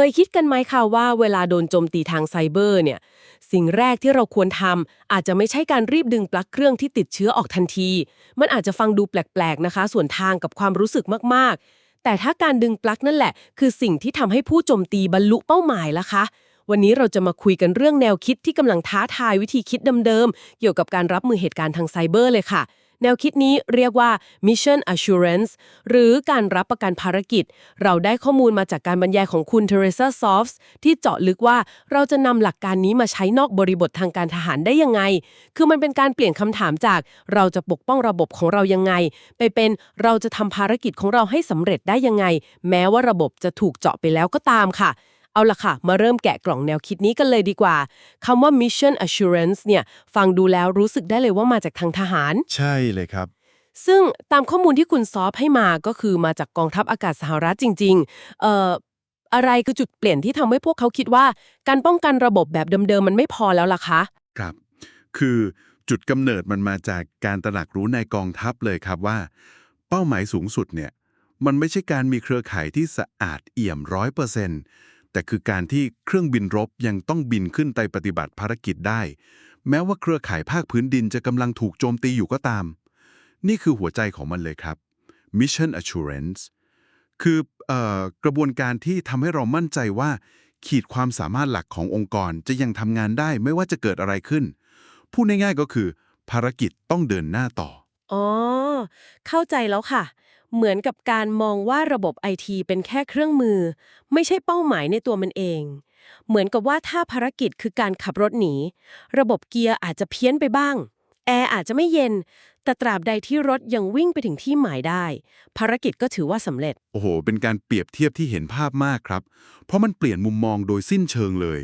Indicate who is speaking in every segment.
Speaker 1: เคยคิดกันไหมคะว่าเวลาโดนโจมตีทางไซเบอร์เนี่ย สิ่งแรกที่เราควรทำอาจจะไม่ใช่การรีบดึงปลั๊กเครื่องที่ติดเชื้อออกทันที มันอาจจะฟังดูแปลกๆนะคะ ส่วนทางกับความรู้สึกมากๆ แต่ถ้าการดึงปลั๊กนั่นแหละ คือสิ่งที่ทำให้ผู้โจมตีบรรลุเป้าหมายละคะวันนี้เราจะมาคุยกันเรื่องแนวคิดที่กำลังท้าทายวิธีคิดเดิมๆ เกี่ยวกับการรับมือเหตุการณ์ทางไซเบอร์เลยค่ะ แนวคิดนี้เรียกว่า Mission Assurance หรือการรับประกันภารกิจ เราได้ข้อมูลมาจากการบรรยายของคุณ Teresa Softs ที่เจาะลึกว่าเราจะนำหลักการนี้มาใช้นอกบริบททางการทหารได้ยังไง คือมันเป็นการเปลี่ยนคำถามจาก เราจะปกป้องระบบของเรายังไง ไปเป็นเราจะทำภารกิจของเราให้สำเร็จได้ยังไง แม้ว่าระบบจะถูกเจาะไปแล้วก็ตามค่ะ เอาล่ะค่ะ มาเริ่มแกะกล่องแนวคิดนี้กันเลยดีกว่าคำว่า Mission Assurance เนี่ย ฟังดูแล้วรู้สึกได้เลยว่ามาจากทางทหาร
Speaker 2: ใช่เลยครับ
Speaker 1: ซึ่งตามข้อมูลที่คุณซอฟให้มาก็คือมาจากกองทัพอากาศสหรัฐจริง ๆ เอ่ออะไรคือจุดเปลี่ยนที่ทำให้พวกเขาคิดว่า การป้องกันระบบแบบเดิมๆมันไม่พอแล้วล่ะคะ
Speaker 2: ครับ คือจุดกำเนิดมันมาจากการตระหนักรู้ในกองทัพเลยครับว่า เป้าหมายสูงสุดเนี่ยมันไม่ใช่การมีเครือข่ายที่สะอาดเอี่ยมร้อยเปอร์เซ็นต์ แต่คือการที่เครื่องบินรบยังต้องบินขึ้นไปปฏิบัติภารกิจได้ แม้ว่าเครือข่ายภาคพื้นดินจะกำลังถูกโจมตีอยู่ก็ตาม นี่คือหัวใจของมันเลยครับ Mission Assurance คือออกระบวนการที่ทำให้เรามั่นใจว่า ขีดความสามารถหลักขององค์กรจะยังทำงานได้ไม่ว่าจะเกิดอะไรขึ้น พูดง่ายๆก็คือ ภารกิจต้องเดินหน้าต่อ
Speaker 1: อ๋อ เข้าใจแล้วค่ะ เหมือนกับการมองว่าระบบไอทีเป็นแค่เครื่องมือ ไม่ใช่เป้าหมายในตัวมันเอง เหมือนกับว่าถ้าภารกิจคือการขับรถหนี ระบบเกียร์อาจจะเพี้ยนไปบ้าง แอร์อาจจะไม่เย็น แต่ตราบใดที่รถยังวิ่งไปถึงที่หมายได้ ภารกิจก็ถือว่าสำเร็จ
Speaker 2: โอ้โห เป็นการเปรียบเทียบที่เห็นภาพมากครับ เพราะมันเปลี่ยนมุมมองโดยสิ้นเชิงเลย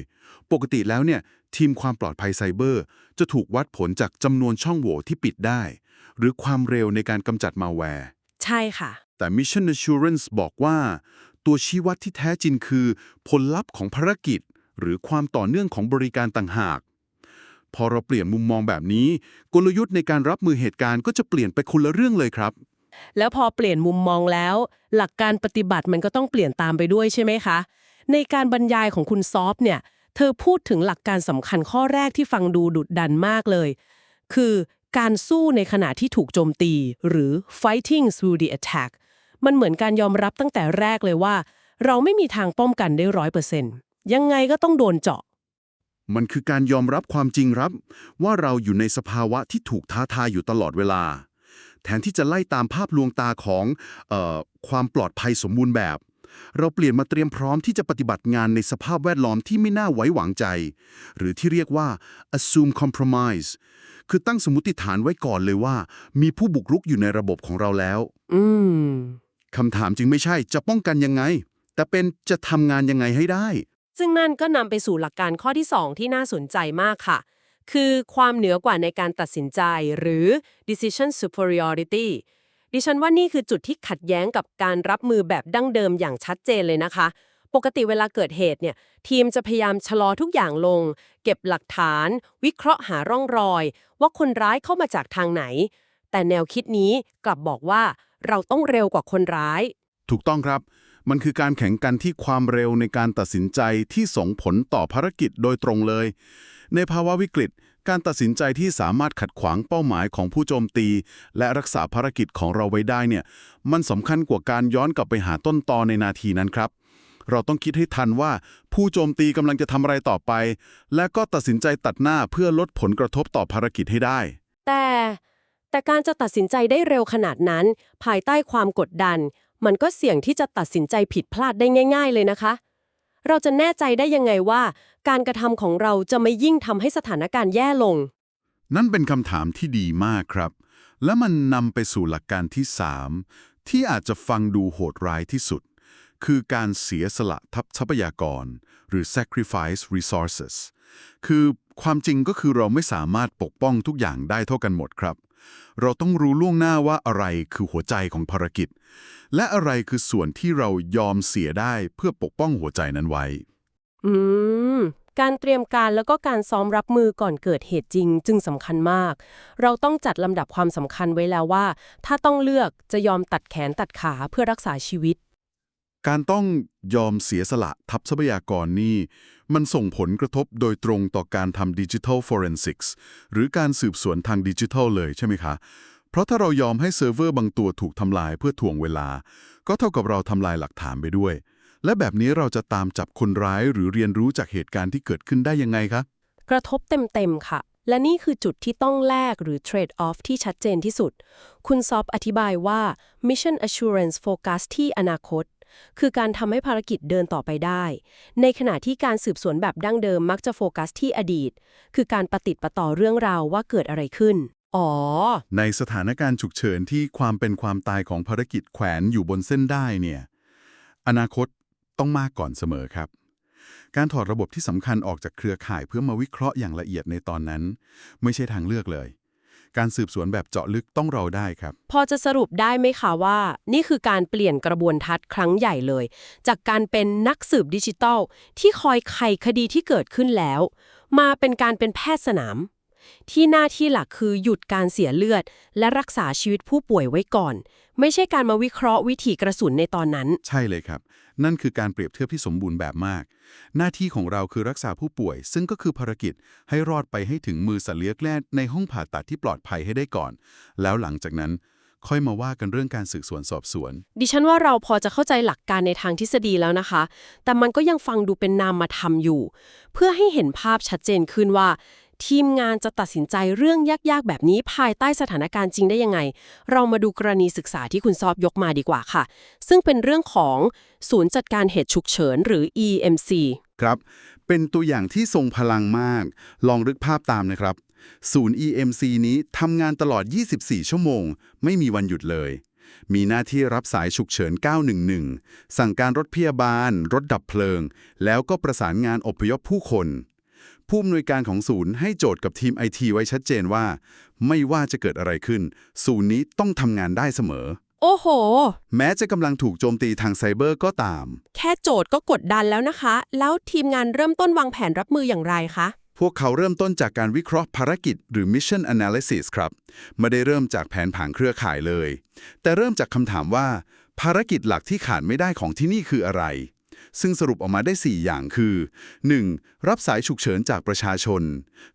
Speaker 2: ปกติแล้วเนี่ยทีมความปลอดภัยไซเบอร์ จะถูกวัดผลจากจำนวนช่องโหว่ที่ปิดได้ หรือความเร็วในการกำจัดมาแวร์
Speaker 1: ใช่ค่ะ
Speaker 2: แต่ Mission Assurance บอกว่า ตัวชี้วัดที่แท้จริงคือ ผลลัพธ์ของภารกิจ หรือความต่อเนื่องของบริการต่างหาก พอเราเปลี่ยนมุมมองแบบนี้ กลยุทธ์ในการรับมือเหตุการณ์ก็จะเปลี่ยนไปคนละเรื่องเลยครับ
Speaker 1: แล้วพอเปลี่ยนมุมมองแล้ว หลักการปฏิบัติมันก็ต้องเปลี่ยนตามไปด้วยใช่ไหมคะ ในการบรรยายของคุณซอฟเนี่ยเธอพูดถึงหลักการสำคัญข้อแรกที่ฟังดูดุดดันมากเลย คือ การสู้ในขณะที่ถูกโจมตี หรือ fighting through the attack มันเหมือนการยอมรับตั้งแต่แรกเลยว่า เราไม่มีทางป้องกันได้ร้อยเปอร์เซ็นต์ยังไงก็ต้องโดนเจาะ
Speaker 2: มันคือการยอมรับความจริงครับ ว่าเราอยู่ในสภาวะที่ถูกท้าทายอยู่ตลอดเวลา แทนที่จะไล่ตามภาพลวงตาของเออความปลอดภัยสมบูรณ์แบบ เราเปลี่ยนมาเตรียมพร้อมที่จะปฏิบัติงานในสภาพแวดล้อมที่ไม่น่าไว้วางใจ หรือที่เรียกว่า assume compromise คือตั้งสมมติฐานไว้ก่อนเลยว่า มีผู้บุกรุกอยู่ในระบบของเราแล้ว
Speaker 1: อืม
Speaker 2: คำถามจึงไม่ใช่จะป้องกันยังไง แต่เป็นจะทำงานยังไงให้ได้
Speaker 1: ซึ่งนั่นก็นำไปสู่หลักการข้อที่ 2 ที่น่าสนใจมากค่ะ คือความเหนือกว่าในการตัดสินใจหรือ decision superiority ดิฉันว่านี่คือจุดที่ขัดแย้งกับการรับมือแบบดั้งเดิมอย่างชัดเจนเลยนะคะ ปกติเวลาเกิดเหตุเนี่ยทีมจะพยายามชะลอทุกอย่างลง เก็บหลักฐาน วิเคราะห์หาร่องรอย ว่าคนร้ายเข้ามาจากทางไหน แต่แนวคิดนี้กลับบอกว่าเราต้องเร็วกว่าคนร้าย
Speaker 2: ถูกต้องครับ มันคือการแข่งกันที่ความเร็วในการตัดสินใจที่ส่งผลต่อภารกิจโดยตรงเลย ในภาวะวิกฤต การตัดสินใจที่สามารถขัดขวางเป้าหมายของผู้โจมตี และรักษาภารกิจของเราไว้ได้เนี่ย มันสำคัญกว่าการย้อนกลับไปหาต้นตอในนาทีนั้นครับ เราต้องคิดให้ทันว่า ผู้โจมตีกำลังจะทำอะไรต่อไป และก็ตัดสินใจตัดหน้าเพื่อลดผลกระทบต่อภารกิจให้ได้
Speaker 1: แต่แต่การจะตัดสินใจได้เร็วขนาดนั้น ภายใต้ความกดดัน มันก็เสี่ยงที่จะตัดสินใจผิดพลาดได้ง่าย ๆ เลยนะคะ เราจะแน่ใจได้ยังไงว่า การกระทำของเราจะไม่ยิ่งทำให้สถานการณ์แย่ลง
Speaker 2: นั่นเป็นคำถามที่ดีมากครับ และมันนำไปสู่หลักการที่ 3 ที่อาจจะฟังดูโหดร้ายที่สุด คือการเสียสละทัพทรัพยากร หรือ sacrifice resources คือความจริงก็คือเราไม่สามารถปกป้องทุกอย่างได้เท่ากันหมดครับ เราต้องรู้ล่วงหน้าว่าอะไรคือหัวใจของภารกิจ และอะไรคือส่วนที่เรายอมเสียได้เพื่อปกป้องหัวใจนั้นไว้
Speaker 1: อืม การเตรียมการแล้วก็การซ้อมรับมือก่อนเกิดเหตุจริง จึงสำคัญมาก เราต้องจัดลำดับความสำคัญไว้แล้วว่า ถ้าต้องเลือกจะยอมตัดแขนตัดขาเพื่อรักษาชีวิต
Speaker 2: การต้องยอมเสียสละทัพทรัพยากรนี่ มันส่งผลกระทบโดยตรงต่อการทำดิจิทัลฟอเรนซิกส์หรือการสืบสวนทางดิจิทัลเลยใช่ไหมคะ เพราะถ้าเรายอมให้เซิร์ฟเวอร์บางตัวถูกทำลายเพื่อถ่วงเวลา ก็เท่ากับเราทำลายหลักฐานไปด้วย และแบบนี้เราจะตามจับคนร้ายหรือเรียนรู้จากเหตุการณ์ที่เกิดขึ้นได้ยังไงคะ
Speaker 1: กระทบเต็มๆค่ะ และนี่คือจุดที่ต้องแลกหรือ trade off ที่ชัดเจนที่สุด คุณซอฟอธิบายว่า mission assurance focus ที่อนาคต คือการทำให้ภารกิจเดินต่อไปได้ ในขณะที่การสืบสวนแบบดั้งเดิมมักจะโฟกัสที่อดีต คือการปฏิดปะต่อเรื่องราวว่าเกิดอะไรขึ้น อ๋อ
Speaker 2: ในสถานการณ์ฉุกเฉินที่ความเป็นความตายของภารกิจแขวนอยู่บนเส้นได้เนี่ย อนาคตต้องมากก่อนเสมอครับการถอดระบบที่สำคัญออกจากเครือข่ายเพื่อมาวิเคราะห์อย่างละเอียดในตอนนั้น ไม่ใช่ทางเลือกเลย การสืบสวนแบบเจาะลึกต้องเราได้ครับ
Speaker 1: พอจะสรุปได้ไหมคะว่า นี่คือการเปลี่ยนกระบวนทัศน์ครั้งใหญ่เลย จากการเป็นนักสืบดิจิทัล ที่คอยไขคดีที่เกิดขึ้นแล้ว มาเป็นการเป็นแพทย์สนาม ที่หน้าที่หลักคือหยุดการเสียเลือด และรักษาชีวิตผู้ป่วยไว้ก่อน ไม่ใช่การมาวิเคราะห์วิถีกระสุนในตอนนั้น
Speaker 2: ใช่เลยครับ นั่นคือการเปรียบเทียบที่สมบูรณ์แบบมาก หน้าที่ของเราคือรักษาผู้ป่วย ซึ่งก็คือภารกิจให้รอดไปให้ถึงมือสัตว์เลี้ยงแรกในห้องผ่าตัดที่ปลอดภัยให้ได้ก่อน แล้วหลังจากนั้นค่อยมาว่ากันเรื่องการสืบสวนสอบสวน
Speaker 1: ดิฉันว่าเราพอจะเข้าใจหลักการในทางทฤษฎีแล้วนะคะ แต่มันก็ยังฟังดูเป็นนามธรรมอยู่ เพื่อให้เห็นภาพชัดเจนขึ้นว่า ทีมงานจะตัดสินใจเรื่องยากๆ แบบนี้ภายใต้สถานการณ์จริงได้ยังไง เรามาดูกรณีศึกษาที่คุณซอบยกมาดีกว่าค่ะ ซึ่งเป็นเรื่องของศูนย์จัดการเหตุฉุกเฉินหรือ EMC
Speaker 2: ครับ เป็นตัวอย่างที่ทรงพลังมาก ลองนึกภาพตามนะครับ ศูนย์ EMC นี้ทำงานตลอด 24 ชั่วโมง ไม่มีวันหยุดเลย มีหน้าที่รับสายฉุกเฉิน 911 สั่งการรถพยาบาล รถดับเพลิง แล้วก็ประสานงานอพยพผู้คน ผู้อำนวยการของศูนย์ให้โจทย์กับทีมไอทีไว้ชัดเจนว่า ไม่ว่าจะเกิดอะไรขึ้น ศูนย์นี้ต้องทำงานได้เสมอ
Speaker 1: โอ้โห
Speaker 2: แม้จะกำลังถูกโจมตีทางไซเบอร์ก็ตาม
Speaker 1: แค่โจทย์ก็กดดันแล้วนะคะ แล้วทีมงานเริ่มต้นวางแผนรับมืออย่างไรคะ
Speaker 2: พวกเขาเริ่มต้นจากการวิเคราะห์ภารกิจหรือ Mission Analysis ครับ ไม่ได้เริ่มจากแผนผังเครือข่ายเลย แต่เริ่มจากคำถามว่า ภารกิจหลักที่ขาดไม่ได้ของที่นี่คืออะไร ซึ่งสรุปออกมาได้ 4 อย่างคือ 1. รับสายฉุกเฉินจากประชาชน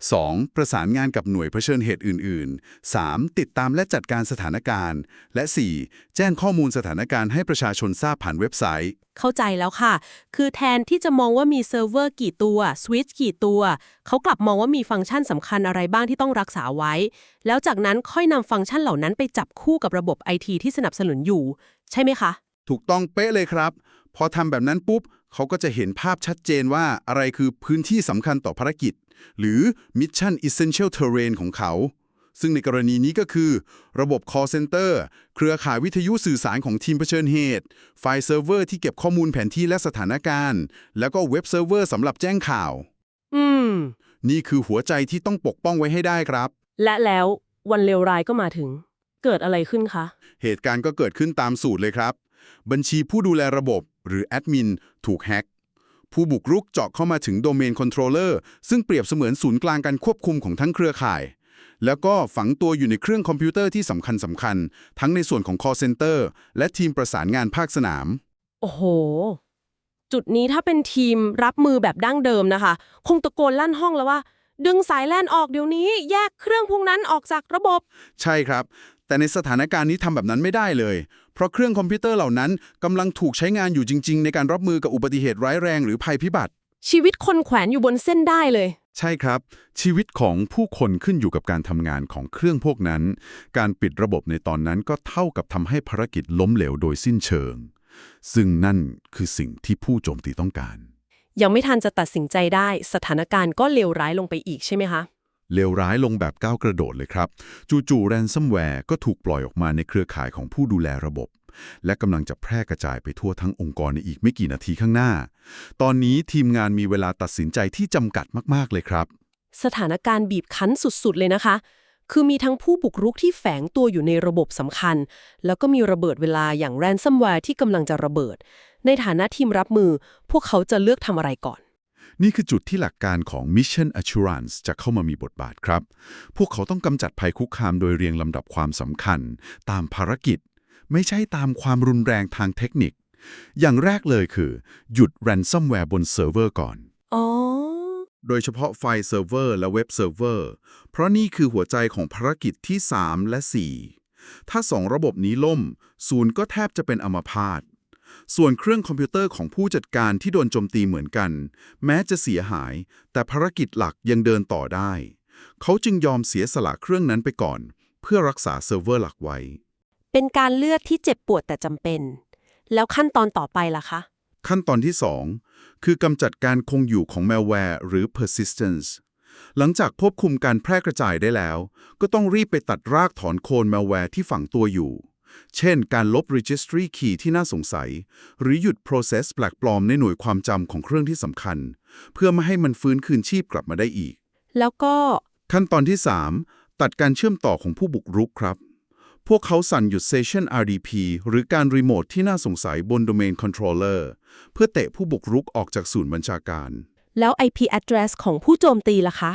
Speaker 2: 2. ประสานงานกับหน่วยเผชิญเหตุอื่น ๆ 3. ติดตามและจัดการสถานการณ์ และ 4. แจ้งข้อมูลสถานการณ์ให้ประชาชนทราบผ่านเว็บไซต์
Speaker 1: เข้าใจแล้วค่ะ คือแทนที่จะมองว่ามีเซิร์ฟเวอร์กี่ตัวสวิตช์กี่ตัว เขากลับมองว่ามีฟังก์ชันสำคัญอะไรบ้างที่ต้องรักษาไว้ แล้วจากนั้นค่อยนำฟังก์ชันเหล่านั้นไปจับคู่กับระบบไอทีที่สนับสนุนอยู่ ใช่ไหมคะ
Speaker 2: ถูกต้องเป๊ะเลยครับ พอทำแบบนั้นปุ๊บเขาก็จะเห็นภาพชัดเจนว่าอะไรคือพื้นที่สำคัญต่อภารกิจ หรือ Mission Essential Terrain ของเขา ซึ่งในกรณีนี้ก็คือ ระบบ call center เครือข่ายวิทยุสื่อสารของทีมเผชิญเหตุ ไฟล์เซิร์ฟเวอร์ที่เก็บข้อมูลแผนที่และสถานการณ์ แล้วก็เว็บเซิร์ฟเวอร์สำหรับแจ้งข่าว
Speaker 1: อืม
Speaker 2: นี่คือหัวใจที่ต้องปกป้องไว้ให้ได้ครับ
Speaker 1: และแล้ววันเลวร้ายก็มาถึง เกิดอะไรขึ้นคะ
Speaker 2: เหตุการณ์ก็เกิดขึ้นตามสูตรเลยครับ บัญชีผู้ดูแลระบบหรือแอดมินถูกแฮ็กผู้บุกรุกเจาะเข้ามาถึงโดเมนคอนโทรลเลอร์ซึ่งเปรียบเสมือนศูนย์กลางการควบคุมของทั้งเครือข่าย แล้วก็ฝังตัวอยู่ในเครื่องคอมพิวเตอร์ที่สำคัญสำคัญ ทั้งในส่วนของ call center และทีมประสานงานภาคสนาม
Speaker 1: โอ้โห จุดนี้ถ้าเป็นทีมรับมือแบบดั้งเดิมนะคะ คงตะโกนลั่นห้องแล้วว่า ดึงสายแล่นออกเดี๋ยวนี้ แยกเครื่องพวกนั้นออกจากระบบ
Speaker 2: ใช่ครับ แต่ในสถานการณ์นี้ทำแบบนั้นไม่ได้เลย เพราะเครื่องคอมพิวเตอร์เหล่านั้นกำลังถูกใช้งานอยู่จริง ๆ ในการรับมือกับอุบัติเหตุร้ายแรงหรือภัยพิบัติ
Speaker 1: ชีวิตคนแขวนอยู่บนเส้นได้เลย
Speaker 2: ใช่ครับ ชีวิตของผู้คนขึ้นอยู่กับการทำงานของเครื่องพวกนั้น การปิดระบบในตอนนั้นก็เท่ากับทำให้ภารกิจล้มเหลวโดยสิ้นเชิง ซึ่งนั่นคือสิ่งที่ผู้โจมตีต้องการ
Speaker 1: ยังไม่ทันจะตัดสินใจได้ สถานการณ์ก็เลวร้ายลงไปอีกใช่ไหมคะ
Speaker 2: เลวร้ายลงแบบก้าวกระโดดเลยครับ จู่ๆแรนซัมแวร์ก็ถูกปล่อยออกมาในเครือข่ายของผู้ดูแลระบบ และกำลังจะแพร่กระจายไปทั่วทั้งองค์กรในอีกไม่กี่นาทีข้างหน้า ตอนนี้ทีมงานมีเวลาตัดสินใจที่จำกัดมากๆเลยครับ
Speaker 1: สถานการณ์บีบคั้นสุดๆเลยนะคะ คือมีทั้งผู้บุกรุกที่แฝงตัวอยู่ในระบบสำคัญ แล้วก็มีระเบิดเวลาอย่างแรนซัมแวร์ที่กำลังจะระเบิด ในฐานะทีมรับมือ พวกเขาจะเลือกทำอะไรก่อน
Speaker 2: นี่คือจุดที่หลักการของ Mission Assurance จะเข้ามามีบทบาทครับ พวกเขาต้องกำจัดภัยคุกคามโดยเรียงลำดับความสำคัญ ตามภารกิจ ไม่ใช่ตามความรุนแรงทางเทคนิค อย่างแรกเลยคือ หยุด ransomware บนเซิร์ฟเวอร์ก่อน
Speaker 1: อ๋อ
Speaker 2: โดยเฉพาะไฟล์เซิร์ฟเวอร์และเว็บเซิร์ฟเวอร์ เพราะนี่คือหัวใจของภารกิจที่ 3 และ 4 ถ้า2ระบบนี้ล่ม ศูนย์ก็แทบจะเป็นอัมพาต ส่วนเครื่องคอมพิวเตอร์ของผู้จัดการที่โดนโจมตีเหมือนกัน แม้จะเสียหาย แต่ภารกิจหลักยังเดินต่อได้ เขาจึงยอมเสียสละเครื่องนั้นไปก่อน เพื่อรักษาเซิร์ฟเวอร์หลักไว้
Speaker 1: เป็นการเลือกที่เจ็บปวดแต่จำเป็น แล้วขั้นตอนต่อไปล่ะคะ
Speaker 2: ขั้นตอนที่ 2 คือกำจัดการคงอยู่ของ malware หรือ persistence หลังจากควบคุมการแพร่กระจายได้แล้ว ก็ต้องรีบไปตัดรากถอนโคน malware ที่ฝังตัวอยู่ เช่น การลบ registry key ที่น่าสงสัย หรือหยุด process แปลกปลอมในหน่วยความจำของเครื่องที่สำคัญ เพื่อไม่ให้มันฟื้นคืนชีพกลับมาได้อีก
Speaker 1: แล้วก็
Speaker 2: ขั้นตอนที่ 3 ตัดการเชื่อมต่อของผู้บุกรุกครับ พวกเขาสั่นหยุด Session RDP หรือการรีโมทที่น่าสงสัยบน Domain Controller เพื่อเตะผู้บุกรุกออกจากศูนย์บัญชาการ
Speaker 1: แล้ว IP address ของผู้โจมตีล่ะคะ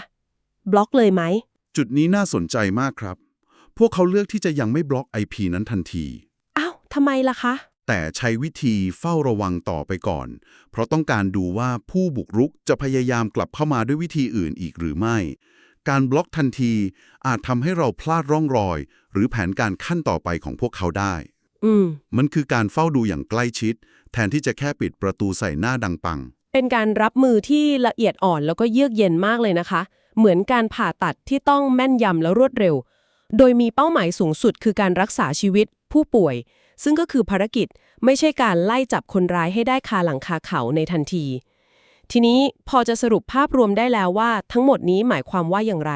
Speaker 1: บล็อกเลยไหม
Speaker 2: จุดนี้น่าสนใจมากครับ พวกเขาเลือกที่จะยังไม่บล็อก IP นั้นทันที
Speaker 1: อ้าวทำไมล่ะคะ
Speaker 2: แต่ใช้วิธีเฝ้าระวังต่อไปก่อน เพราะต้องการดูว่าผู้บุกรุกจะพยายามกลับเข้ามาด้วยวิธีอื่นอีกหรือไม่ การบล็อกทันทีอาจทำให้เราพลาดร่องรอย หรือแผนการขั้นต่อไปของพวกเขาได้
Speaker 1: อืม
Speaker 2: มันคือการเฝ้าดูอย่างใกล้ชิด แทนที่จะแค่ปิดประตูใส่หน้าดังปัง
Speaker 1: เป็นการรับมือที่ละเอียดอ่อนแล้วก็เยือกเย็นมากเลยนะคะ เหมือนการผ่าตัดที่ต้องแม่นยำและรวดเร็ว โดยมีเป้าหมายสูงสุดคือการรักษาชีวิตผู้ป่วย ซึ่งก็คือภารกิจไม่ใช่การไล่จับคนร้ายให้ได้คาหลังคาเขาในทันที ทีนี้พอจะสรุปภาพรวมได้แล้วว่า ทั้งหมดนี้หมายความว่าอย่างไร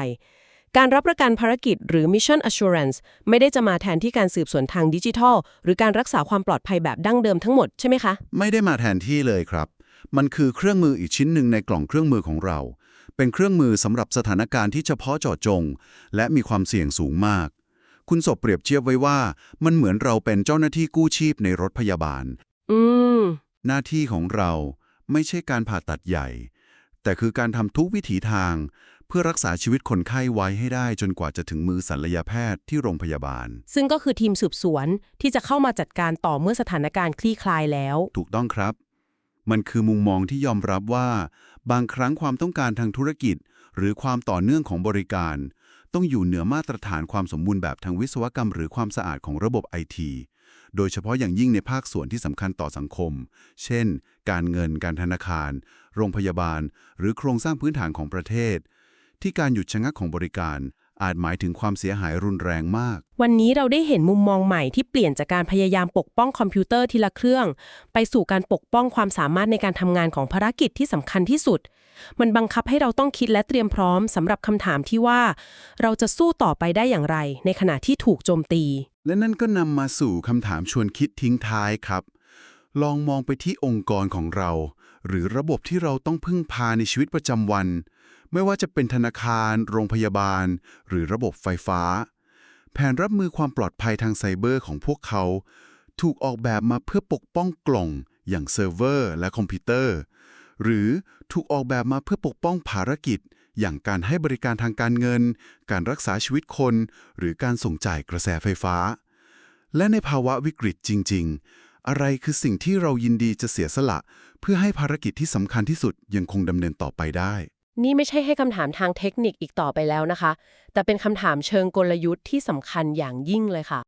Speaker 1: การรับประกันภารกิจหรือ Mission Assurance ไม่ได้จะมาแทนที่การสืบสวนทางดิจิทัล หรือการรักษาความปลอดภัยแบบดั้งเดิมทั้งหมดใช่ไหมคะ
Speaker 2: ไม่ได้มาแทนที่เลยครับ มันคือเครื่องมืออีกชิ้นหนึ่งในกล่องเครื่องมือของเรา เป็นเครื่องมือสำหรับสถานการณ์ที่เฉพาะเจาะจง และมีความเสี่ยงสูงมาก คุณศพเปรียบเทียบไว้ว่า มันเหมือนเราเป็นเจ้าหน้าที่กู้ชีพในรถพยาบาล
Speaker 1: อืม
Speaker 2: หน้าที่ของเราไม่ใช่การผ่าตัดใหญ่ แต่คือการทำทุกวิถีทาง เพื่อรักษาชีวิตคนไข้ไว้ให้ได้จนกว่าจะถึงมือศัลยแพทย์ที่โรงพยาบาล
Speaker 1: ซึ่งก็คือทีมสืบสวนที่จะเข้ามาจัดการต่อเมื่อสถานการณ์คลี่คลายแล้ว
Speaker 2: ถูกต้องครับ มันคือมุมมองที่ยอมรับว่า บางครั้งความต้องการทางธุรกิจ หรือความต่อเนื่องของบริการ ต้องอยู่เหนือมาตรฐานความสมบูรณ์แบบทางวิศวกรรม หรือความสะอาดของระบบไอทีโดยเฉพาะอย่างยิ่งในภาคส่วนที่สำคัญต่อสังคม เช่น การเงิน การธนาคาร โรงพยาบาล หรือโครงสร้างพื้นฐานของประเทศ ที่การหยุดชะงักของบริการ อาจหมายถึงความเสียหายรุนแรงมาก
Speaker 1: วันนี้เราได้เห็นมุมมองใหม่ที่เปลี่ยนจากการพยายามปกป้องคอมพิวเตอร์ทีละเครื่อง ไปสู่การปกป้องความสามารถในการทำงานของภารกิจที่สำคัญที่สุด มันบังคับให้เราต้องคิดและเตรียมพร้อมสำหรับคำถามที่ว่า เราจะสู้ต่อไปได้อย่างไร ในขณะที่ถูกโจมตี
Speaker 2: และนั่นก็นำมาสู่คำถามชวนคิดทิ้งท้ายครับ ลองมองไปที่องค์กรของเรา หรือระบบที่เราต้องพึ่งพาในชีวิตประจำวัน ไม่ว่าจะเป็นธนาคาร โรงพยาบาล หรือระบบไฟฟ้า แผนรับมือความปลอดภัยทางไซเบอร์ของพวกเขา ถูกออกแบบมาเพื่อปกป้องกล่อง อย่างเซิร์ฟเวอร์และคอมพิวเตอร์ หรือถูกออกแบบมาเพื่อปกป้องภารกิจ อย่างการให้บริการทางการเงิน การรักษาชีวิตคน หรือการส่งจ่ายกระแสไฟฟ้า และในภาวะวิกฤตจริง ๆอะไรคือสิ่งที่เรายินดีจะเสียสละ เพื่อให้ภารกิจที่สำคัญที่สุดยังคงดำเนินต่อไปได้
Speaker 1: นี่ไม่ใช่ให้คำถามทางเทคนิคอีกต่อไปแล้วนะคะ แต่เป็นคำถามเชิงกลยุทธ์ที่สำคัญอย่างยิ่งเลยค่ะ